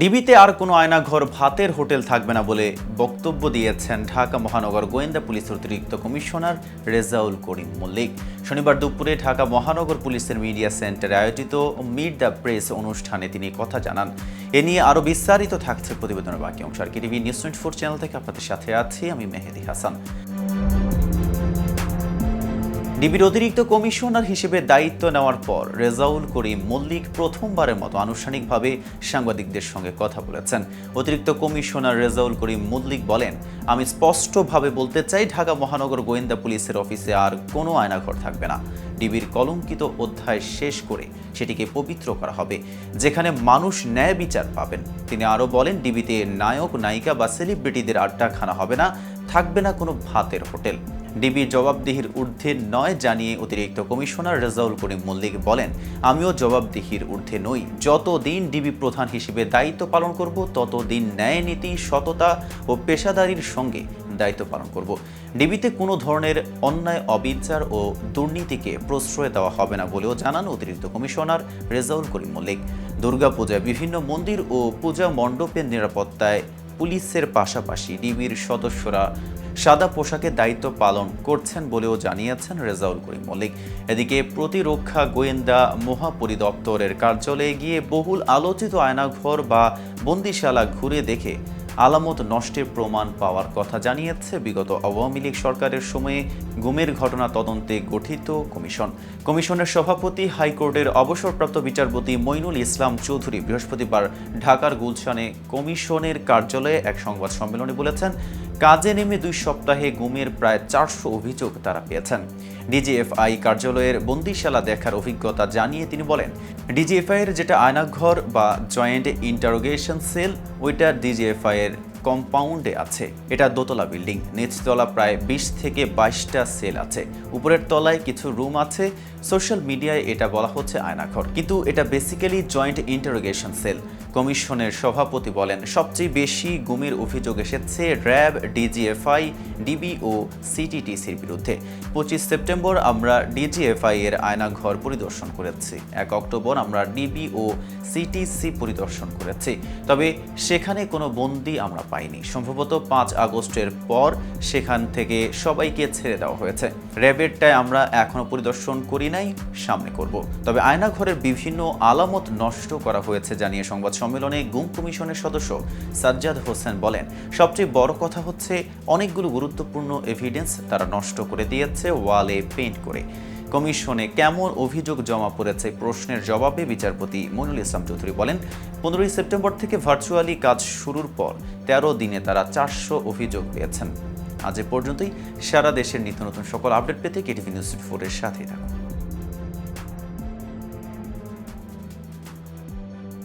ডিবিতে আর কোনো আয়নাঘর, ভাতের হোটেল থাকবে না বলে বক্তব্য দিয়েছেন ঢাকা মহানগর গোয়েন্দা পুলিশের অতিরিক্ত কমিশনার রেজাউল করিম মল্লিক। শনিবার দুপুরে ঢাকা মহানগর পুলিশের মিডিয়া সেন্টারে আয়োজিত মিট দ্য প্রেস অনুষ্ঠানে তিনি কথা জানান। এ নিয়ে আরও বিস্তারিত থাকছে প্রতিবেদনের বাকি অংশ। আর কি TV news twenty four channel থেকে আপনাদের সাথে আছি আমি মেহেদি হাসান। ডিবির অতিরিক্ত কমিশনার হিসেবে দায়িত্ব নেওয়ার পর রেজাউল করিম মল্লিক প্রথমবারের মতো আনুষ্ঠানিকভাবে সাংবাদিকদের সঙ্গে কথা বলেছেন। অতিরিক্ত কমিশনার রেজাউল করিম মল্লিক বলেন, আমি স্পষ্টভাবে বলতে চাই, ঢাকা মহানগর গোয়েন্দা পুলিশের অফিসে আর কোনো আয়নাঘর থাকবে না। ডিবির কলঙ্কিত অধ্যায় শেষ করে সেটিকে পবিত্র করা হবে, যেখানে মানুষ ন্যায় বিচার পাবেন। তিনি আরও বলেন, ডিবিতে নায়ক, নায়িকা বা সেলিব্রিটিদের আড্ডাখানা হবে না থাকবে না কোনো ভাতের হোটেল। ডিবি জবাবদিহির ঊর্ধ্বে নয় জানিয়ে অতিরিক্ত কমিশনার রেজাউল করিম মল্লিক বলেন, আমিও জবাবদিহির ঊর্ধ্বে নই। যতদিন ডিবি প্রধান হিসেবে দায়িত্ব পালন করব, ততদিন ন্যায় নীতি, সততা ও পেশাদারির সঙ্গে দায়িত্ব পালন করব। ডিবিতে কোনো ধরনের অন্যায়, অবিচার ও দুর্নীতিকে প্রশ্রয় দেওয়া হবে না বলেও জানান অতিরিক্ত কমিশনার রেজাউল করিম মল্লিক। দুর্গাপূজায় বিভিন্ন মন্দির ও পূজা মণ্ডপের নিরাপত্তায় পুলিশের পাশাপাশি ডিবির সদস্যরা সাদা পোশাকে দায়িত্ব পালন করছেন বলেও জানিয়েছেন রেজাউল করিম মল্লিক। এদিকে প্রতিরক্ষা গোয়েন্দা মহাপরিদপ্তরের কার্যালয়ে গিয়ে বহুল আলোচিত আয়নাঘর বা বন্দিশালা ঘুরে দেখে আলামত নষ্টের প্রমাণ পাওয়ার কথা জানিয়েছে বিগত আওয়ামী লীগ সরকারের সময়ে গুমের ঘটনা তদন্তে গঠিত কমিশন। কমিশনের সভাপতি, হাইকোর্টের অবসরপ্রাপ্ত বিচারপতি মইনুল ইসলাম চৌধুরী বৃহস্পতিবার ঢাকার গুলশানে কমিশনের কার্যালয়ে এক সংবাদ সম্মেলনে বলেছেন কাজে নেমে দুই সপ্তাহে গুমের প্রায় চারশো অভিযোগ তারা পেয়েছেন। ডিজিএফআই কার্যালয়ের বন্দিশালা দেখার অভিজ্ঞতা জানিয়ে তিনি বলেন, ডিজিএফআই এর যেটা আয়নাঘর বা জয়েন্ট ইন্টারোগেশন সেল, ওইটা ডিজিএফআই এর কম্পাউন্ডে আছে। এটা দোতলা বিল্ডিং। নিচতলা প্রায় বিশ থেকে বাইশটা সেল আছে। উপরের তলায় কিছু রুম আছে। সোশ্যাল মিডিয়ায় এটা বলা হচ্ছে আয়নাঘর। কিন্তু এটা বেসিক্যালি জয়েন্ট ইন্টারোগেশন সেল কমিশনের সভাপতি বলেন, সবচেয়ে বেশি গুমের অভিযোগ এসেছে র্যাব ডিজিএফআই ডিবি ও সিটিটিসির বিরুদ্ধে। পঁচিশ সেপ্টেম্বর আমরা ডিজিএফআই এর আয়নাঘর পরিদর্শন করেছি। এক অক্টোবর আমরা ডিবি ও সিটিসি পরিদর্শন করেছি। তবে সেখানে কোনো বন্দি আমরা পাইনি। সম্ভবত পাঁচ আগস্টের পর সেখান থেকে সবাইকে ছেড়ে দেওয়া হয়েছে। র্যাবেরটায় আমরা এখনও পরিদর্শন করি নাই, সামনে করব। তবে আয়নাঘরের বিভিন্ন আলামত নষ্ট করা হয়েছে জানিয়ে সংবাদ সম্মেলনে গুম কমিশনের সদস্য সাজ্জাদ হোসেন বলেন, সবচেয়ে বড় কথা হচ্ছে অনেকগুলো গুরুত্বপূর্ণ এভিডেন্স তারা নষ্ট করে দিয়েছে ওয়ালে পেন্ট করে। কমিশনে কেমন অভিযোগ জমা পড়েছে প্রশ্নের জবাবে বিচারপতি মনুল ইসলাম চৌধুরী বলেন, পনেরোই সেপ্টেম্বর থেকে ভার্চুয়ালি কাজ শুরুর পর তেরো দিনে তারা চারশো অভিযোগ পেয়েছেন। আজ এ পর্যন্তই। সারা দেশের নিত্য নতুন সকল আপডেট পেতে কেটিভি নিউজ ফোরের সাথেই থাকুন।